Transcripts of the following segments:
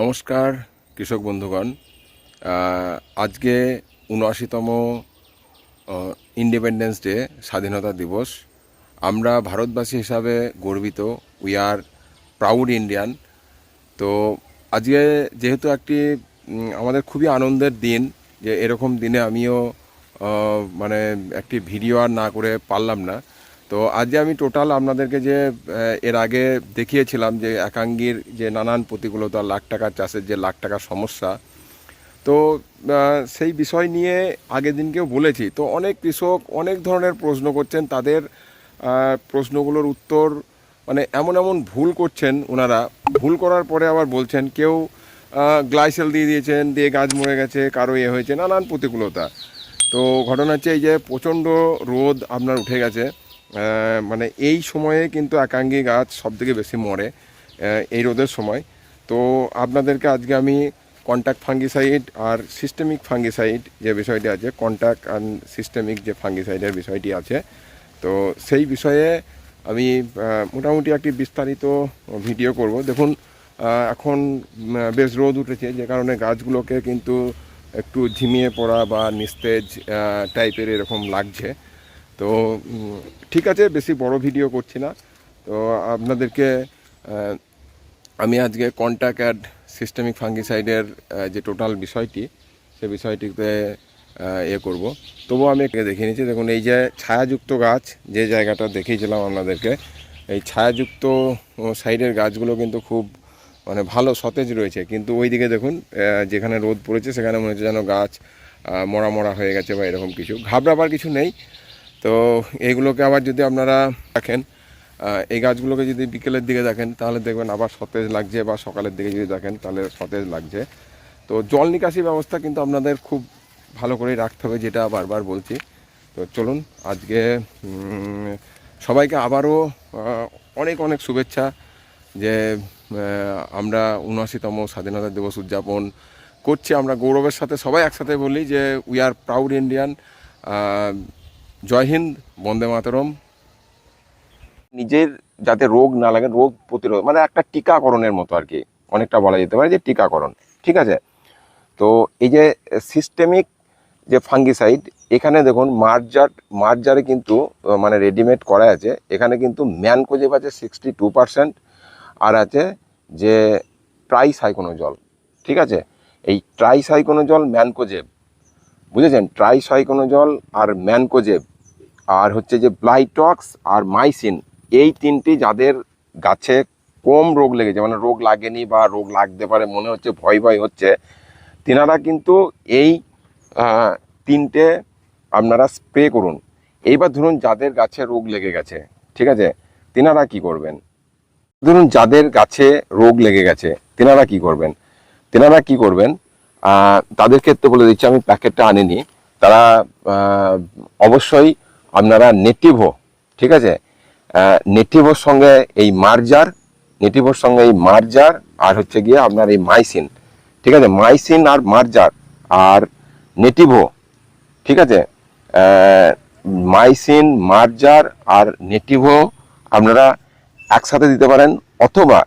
নমস্কার, কৃষক বন্ধুগণ। আজকে উনআশিতম ইন্ডিপেন্ডেন্স ডে স্বাধীনতা দিবস। আমরা ভারতবাসী হিসাবে গর্বিত। উই আর প্রাউড ইন্ডিয়ান তো আজকে যেহেতু একটি আমাদের খুবই আনন্দের দিন, যে এরকম দিনে আমিও মানে একটি ভিডিও আর না করে পারলাম না। তো আজকে আমি টোটাল আপনাদেরকে যে এর আগে দেখিয়েছিলাম যে একাঙ্গির যে নানান প্রতিকূলতা, লাখ টাকার চাষের যে লাখ টাকার সমস্যা, তো সেই বিষয় নিয়ে আগের দিনকেও বলেছি। তো অনেক কৃষক অনেক ধরনের প্রশ্ন করছেন, তাদের প্রশ্নগুলোর উত্তর মানে এমন এমন ভুল করছেন ওনারা। ভুল করার পরে আবার বলছেন, কেউ গ্লাইসেল দিয়ে দিয়েছেন, দিয়ে গাছ মরে গেছে, কারও এ হয়েছে, নানান প্রতিকূলতা। তো ঘটনা হচ্ছে এই যে প্রচণ্ড রোদ আপনার উঠে গেছে। মানে এই সময়ে কিন্তু একাঙ্গি গাছ সবথেকে বেশি মরে এই রোদের সময়। তো আপনাদেরকে আজকে আমি কন্ট্যাক্ট ফাঙ্গিসাইড আর সিস্টেমিক ফাঙ্গিসাইড যে বিষয়টি আছে কন্ট্যাক্ট অ্যান্ড সিস্টেমিক যে ফাঙ্গিসাইডের বিষয়টি আছে, তো সেই বিষয়ে আমি মোটামুটি একটি বিস্তারিত ভিডিও করব। দেখুন এখন বেশ রোদ উঠেছে, যে কারণে গাছগুলোকে কিন্তু একটু ঝিমিয়ে পড়া বা নিস্তেজ টাইপের এরকম লাগছে। তো ঠিক আছে, বেশি বড় ভিডিও করছি না। তো আপনাদেরকে আমি আজকে কন্ট্যাক্ট অ্যাড সিস্টেমিক ফাঙ্গিসাইডের যে টোটাল বিষয়টি, সে বিষয়টিতে ইয়ে করব। তবুও আমি দেখিয়ে নিচ্ছি। দেখুন, এই যে ছায়াযুক্ত গাছ, যে জায়গাটা দেখিয়েছিলাম আপনাদেরকে, এই ছায়াযুক্ত সাইডের গাছগুলো কিন্তু খুব মানে ভালো সতেজ রয়েছে। কিন্তু ওইদিকে দেখুন যেখানে রোদ পড়েছে, সেখানে মনে হচ্ছে যেন গাছ মরা মরা হয়ে গেছে বা এরকম কিছু। ঘাবড়াবার কিছু নেই। তো এইগুলোকে আবার যদি আপনারা দেখেন এই গাছগুলোকে যদি বিকেলের দিকে দেখেন, তাহলে দেখবেন আবার সতেজ লাগছে বা সকালের দিকে যদি দেখেন, তাহলে সতেজ লাগছে। তো জল নিকাশি ব্যবস্থা কিন্তু আপনাদের খুব ভালো করেই রাখতে হবে, যেটা বারবার বলছি। তো চলুন, আজকে সবাইকে আবারও অনেক অনেক শুভেচ্ছা যে আমরা উনআশিতম স্বাধীনতা দিবস উদযাপন করছি। আমরা গৌরবের সাথে সবাই একসাথে বলি যে we are proud Indian Jai Hind, Vande Mataram. নিজের যাতে রোগ না লাগে, রোগ প্রতিরোধ মানে একটা টিকাকরণের মতো আর কি, অনেকটা বলা যেতে পারে যে টিকাকরণ, ঠিক আছে? তো এই যে সিস্টেমিক যে ফাঙ্গিসাইড এখানে দেখুন মার্জার, মার্জারে কিন্তু মানে রেডিমেড করা আছে, এখানে কিন্তু ম্যানকোজেব আছে সিক্সটি টু পার্সেন্ট আর আছে যে ট্রাইসাইকোনোজল ঠিক আছে? এই ট্রাইসাইকোনোজল ম্যানকোজেব, বুঝেছেন? ট্রাইসাইকোনোজল আর ম্যানকোজেব আর হচ্ছে যে ব্লাইটক্স আর মাইসিন এই তিনটি যাদের গাছে কম রোগ লেগেছে মানে রোগ লাগেনি বা রোগ লাগতে পারে মনে হচ্ছে, ভয় ভয় হচ্ছে, তেনারা কিন্তু এই তিনটে আপনারা স্প্রে করুন। এইবার ধরুন যাদের গাছে রোগ লেগে গেছে, ঠিক আছে? তেনারা কি করবেন? ধরুন যাদের গাছে রোগ লেগে গেছে, তেনারা কি করবেন? তেনারা কি করবেন? তাদের ক্ষেত্রে বলে দিচ্ছি, আমি প্যাকেটটা আনিনি। তারা অবশ্যই আপনারা নেটিভো ঠিক আছে? নেটিভোর সঙ্গে এই মার্জার নেটিভোর সঙ্গে এই মার্জার, আর হচ্ছে গিয়ে আপনার এই মাইসিন, ঠিক আছে? মাইসিন আর মার্জার, আর নেটিভো ঠিক আছে? মাইসিন, মার্জার আর নেটিভো আপনারা একসাথে দিতে পারেন, অথবা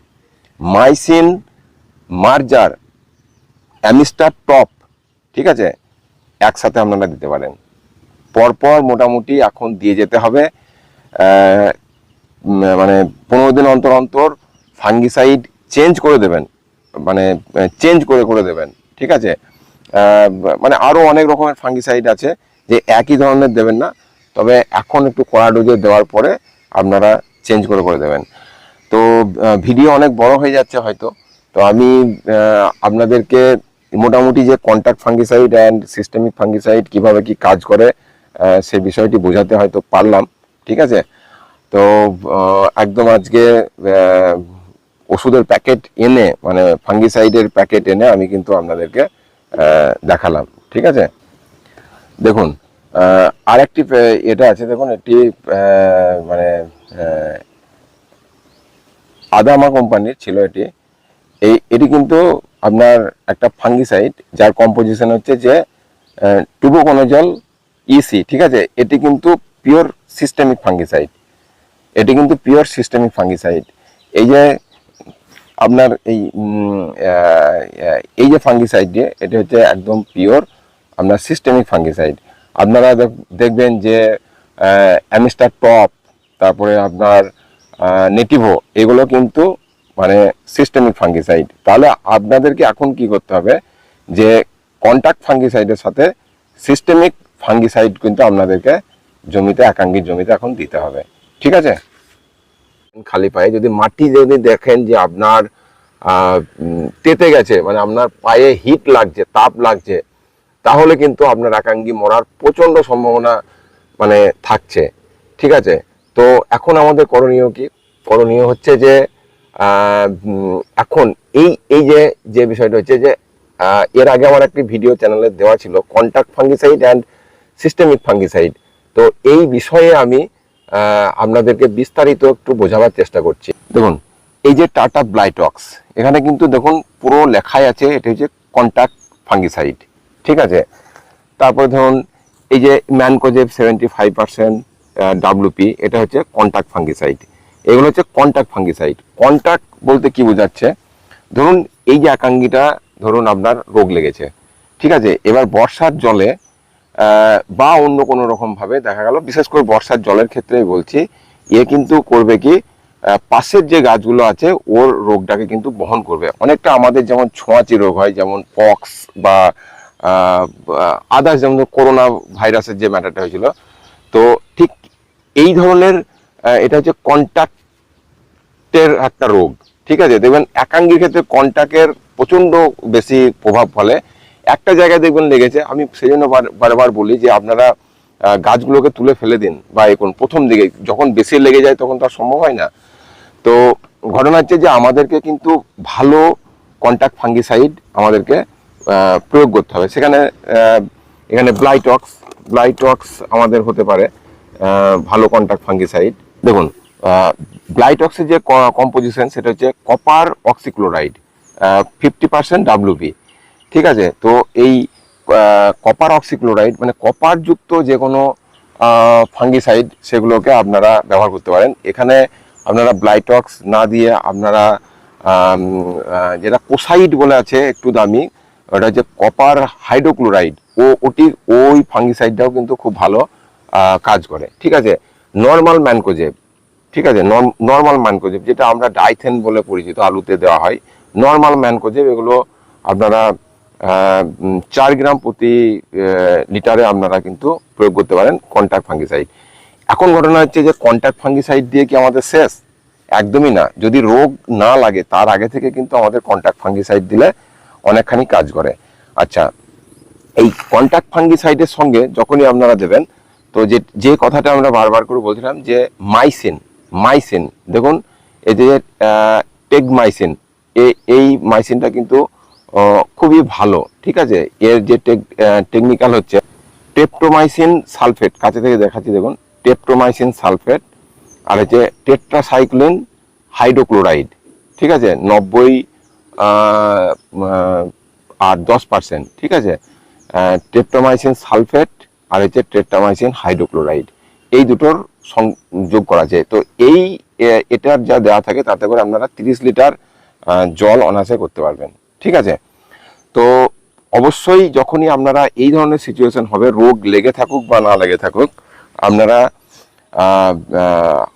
মাইসিন, মার্জার, অ্যামিস্টার টপ, ঠিক আছে? একসাথে আপনারা দিতে পারেন। পরপর মোটামুটি এখন দিয়ে যেতে হবে। মানে পনেরো দিন অন্তর অন্তর ফাঙ্গিসাইড চেঞ্জ করে দেবেন। মানে চেঞ্জ করে করে দেবেন। ঠিক আছে? মানে আরও অনেক রকমের ফাঙ্গিসাইড আছে যে একই ধরনের দেবেন না। তবে এখন একটু কড়া ডোজে দেওয়ার পরে আপনারা চেঞ্জ করে করে দেবেন। তো ভিডিও অনেক বড় হয়ে যাচ্ছে হয়তো। তো আমি আপনাদেরকে মোটামুটি যে contact fungicide and systemic fungicide কীভাবে কি কাজ করে আহ, সে বিষয়টি বোঝাতে হয়তো পারলাম ঠিক আছে? তো একদম আজকে ওষুধের প্যাকেট এনে মানে ফাঙ্গিসাইডের প্যাকেট এনে আমি কিন্তু আপনাদেরকে দেখালাম ঠিক আছে? দেখুন আরেকটি পে- এটা আছে দেখুন একটি মানে আদামা কোম্পানির ছিল এটি। এই এটি কিন্তু আপনার একটা ফাঙ্গিসাইড যার কম্পোজিশন হচ্ছে যে টুবোকোনোজল ইসি ঠিক আছে? এটি কিন্তু পিওর সিস্টেমিক ফাঙ্গিসাইড এটি কিন্তু পিওর সিস্টেমিক ফাঙ্গিসাইড এই যে আপনার এই এই যে ফাঙ্গিসাইড দিয়ে, এটা হচ্ছে একদম পিওর আপনার সিস্টেমিক ফাঙ্গিসাইড আপনারা দেখ- দেখবেন যে অ্যামিস্টার টপ তারপরে আপনার নেটিভো এগুলো কিন্তু মানে সিস্টেমিক ফাঙ্গিসাইড তাহলে আপনাদেরকে এখন কি করতে হবে? যে কন্ট্যাক্ট ফাঙ্গিসাইডের সাথে সিস্টেমিক ফাঙ্গিসাইড কিন্তু আপনাদেরকে জমিতে, একাঙ্গির জমিতে এখন দিতে হবে। ঠিক আছে? খালি পায়ে যদি মাটি যদি দেখেন যে আপনার তেতে গেছে মানে আপনার পায়ে হিট লাগছে, তাপ লাগছে, তাহলে কিন্তু আপনার একাঙ্গি মরার প্রচণ্ড সম্ভাবনা মানে থাকছে। ঠিক আছে? তো এখন আমাদের করণীয় কি? করণীয় হচ্ছে যে এখন এই এই যে যে বিষয়টা হচ্ছে যে এর আগে আমার একটি ভিডিও চ্যানেলে দেওয়া ছিল contact fungicide and systemic fungicide তো এই বিষয়ে আমি আপনাদেরকে বিস্তারিত একটু বোঝাবার চেষ্টা করছি। দেখুন, এই যে টাটা ব্লাইটক্স, এখানে কিন্তু দেখুন পুরো লেখাই আছে, এটা হচ্ছে কন্ট্যাক্ট ফাঙ্গিসাইড ঠিক আছে? তারপরে ধরুন, এই যে Mancozeb seventy five percent WP এটা হচ্ছে কন্ট্যাক্ট ফাঙ্গিসাইড এগুলো হচ্ছে কন্ট্যাক্ট ফাঙ্গিসাইড কন্ট্যাক্ট বলতে কি বোঝাচ্ছে? ধরুন, এই যে একাঙ্গিটা, ধরুন আপনার রোগ লেগেছে, ঠিক আছে? এবার বর্ষার জলে বা অন্য কোনো রকম ভাবে দেখা গেল, বিশেষ করে বর্ষার জলের ক্ষেত্রেই বলছি এ কিন্তু করবে কি পাশের যে গাছগুলো আছে, ওর রোগটাকে কিন্তু বহন করবে। অনেকটা আমাদের যেমন ছোঁয়াচি রোগ হয়, যেমন পক্স বা আদার্স, যেমন করোনা ভাইরাসের যে ম্যাটারটা হয়েছিল। তো ঠিক এই ধরনের এটা হচ্ছে কন্ট্যাক্টের একটা রোগ, ঠিক আছে? দেখবেন, একাঙ্গির ক্ষেত্রে কন্ট্যাক্টের প্রচণ্ড বেশি প্রভাব ফলে একটা জায়গায় দেখবেন লেগেছে, আমি সেই জন্য বার- বারবার বলি যে আপনারা গাছগুলোকে তুলে ফেলে দিন বা এখন প্রথম দিকে, যখন বেশি লেগে যায় তখন তো আর সম্ভব হয় না। তো ঘটনা হচ্ছে যে আমাদেরকে কিন্তু ভালো কন্ট্যাক্ট ফাঙ্গিসাইড আমাদেরকে প্রয়োগ করতে হবে। সেখানে এখানে ব্লাইটক্স ব্লাইটক্স আমাদের হতে পারে ভালো কন্ট্যাক্ট ফাঙ্গিসাইড দেখুন ব্লাইটক্সের যে কম্পোজিশন সেটা হচ্ছে copper oxychloride fifty percent WP ঠিক আছে? তো এই কপার অক্সিক্লোরাইড মানে কপার যুক্ত যে কোনো ফাঙ্গিসাইড সেগুলোকে আপনারা ব্যবহার করতে পারেন। এখানে আপনারা ব্লাইটক্স না দিয়ে আপনারা যেটা কোসাইড বলে আছে একটু দামি, ওটা হচ্ছে কপার হাইড্রোক্লোরাইড ও, ওটি, ওই ফাঙ্গিসাইডটাও কিন্তু খুব ভালো কাজ করে। ঠিক আছে? নর্মাল ম্যানকোজেব ঠিক আছে? নর্মাল ম্যানকোজেব যেটা আমরা ডাইথেন বলে পরিচিত, আলুতে দেওয়া হয়। নর্মাল ম্যানকোজেব এগুলো আপনারা চার গ্রাম প্রতি লিটারে আপনারা কিন্তু প্রয়োগ করতে পারেন কন্ট্যাক্ট ফাঙ্গিসাইড এখন ঘটনা হচ্ছে যে কন্ট্যাক্ট ফাঙ্গিসাইড দিয়ে কি আমাদের শেষ? একদমই না। যদি রোগ না লাগে, তার আগে থেকে কিন্তু আমাদের কন্ট্যাক্ট ফাঙ্গিসাইড দিলে অনেকখানি কাজ করে। আচ্ছা এই কন্ট্যাক্ট ফাঙ্গিসাইডের সঙ্গে যখনই আপনারা দেবেন, তো যে যে কথাটা আমরা বারবার করে বলছিলাম যে মাইসিন মাইসিন দেখুন, এই যে টেগমাইসিন এই মাইসিনটা কিন্তু খুবই ভালো, ঠিক আছে? এর যে টেকনিক্যাল হচ্ছে, টেপটোমাইসিন সালফেট, কাছে থেকে দেখাচ্ছি, দেখুন, টেপটোমাইসিন সালফেট, আর হচ্ছে টেট্রাসাইক্লিন হাইড্রোক্লোরাইড, ঠিক আছে? নব্বই আর দশ পার্সেন্ট, ঠিক আছে? টেট্রামাইসিন সালফেট আর হচ্ছে টেট্রামাইসিন হাইড্রোক্লোরাইড, এই দুটোর সংযোগ করা যায়। তো এই এটার যা দেওয়া থাকে, তাতে করে আপনারা তিরিশ লিটার জল অনায়াসে করতে পারবেন, ঠিক আছে? তো অবশ্যই যখনই আপনারা এই ধরনের সিচুয়েশন হবে, রোগ লেগে থাকুক বা না লেগে থাকুক, আপনারা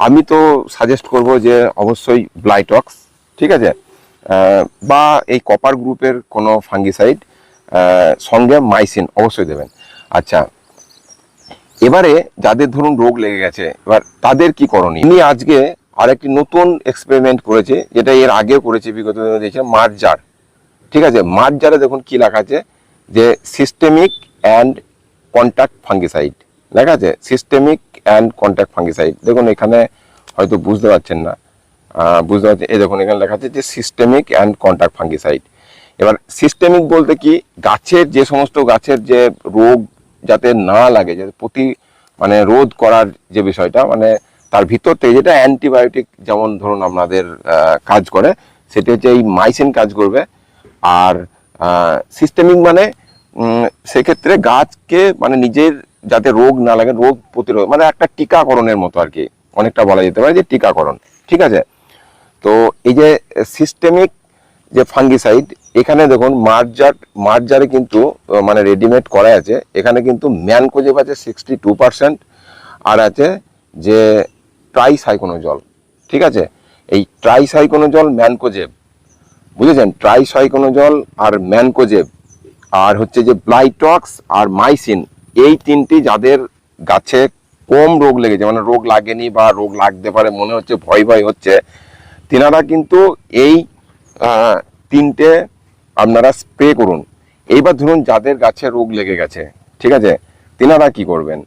আমি তো সাজেস্ট করব যে অবশ্যই ব্লাইটক্স ঠিক আছে? বা এই কপার গ্রুপের কোনো ফাঙ্গিসাইড সঙ্গে মাইসিন অবশ্যই দেবেন। আচ্ছা এবারে যাদের ধরুন রোগ লেগে গেছে, এবার তাদের কি করণীয়? ইনি আজকে আরেকটি নতুন এক্সপেরিমেন্ট করেছে, যেটা এর আগেও করেছে, বিগত দিনে দিয়েছে মার্জার। ঠিক আছে মার্জারে দেখুন কি লেখা আছে, যে সিস্টেমিক অ্যান্ড কন্ট্যাক্ট ফাঙ্গিসাইড লেখা আছে সিস্টেমিক অ্যান্ড কন্ট্যাক্ট ফাঙ্গিসাইড দেখুন এখানে হয়তো বুঝতে পারছেন না। বুঝতে পারছেন, এই দেখুন এখানে লেখা আছে যে সিস্টেমিক অ্যান্ড কন্ট্যাক্ট ফাঙ্গিসাইড এবার সিস্টেমিক বলতে কি, গাছের যে সমস্ত গাছের যে রোগ যাতে না লাগে, যাতে প্রতি মানে রোধ করার যে বিষয়টা মানে তার ভিতর থেকে যেটা অ্যান্টিবায়োটিক যেমন ধরুন আপনাদের কাজ করে, সেটা হচ্ছে এই মাইসিন কাজ করবে। আর সিস্টেমিক মানে সেক্ষেত্রে গাছকে মানে নিজের যাতে রোগ না লাগে, রোগ প্রতিরোধ মানে একটা টিকাকরণের মতো আর কি, অনেকটা বলা যেতে পারে যে টিকাকরণ, ঠিক আছে? তো এই যে সিস্টেমিক যে ফাঙ্গিসাইড এখানে দেখুন মার্জার, মার্জারে কিন্তু মানে রেডিমেড করা আছে, এখানে কিন্তু ম্যানকোজেব আছে সিক্সটি টু পার্সেন্ট আর আছে যে ট্রাইসাইকোনোজল ঠিক আছে? এই ট্রাইসাইকোনোজল ম্যানকোজেব বুঝেছেন? ট্রাইসাইকোনোজল আর ম্যানকোজেব, আর হচ্ছে যে ব্লাইটক্স আর মাইসিন এই তিনটি যাদের গাছে কম রোগ লেগেছে মানে রোগ লাগেনি বা রোগ লাগতে পারে মনে হচ্ছে, ভয় ভয় হচ্ছে, তিনারা কিন্তু এই তিনটে আপনারা স্প্রে করুন। এইবার ধরুন যাদের গাছে রোগ লেগে গেছে, ঠিক আছে? তিনারা কি করবেন?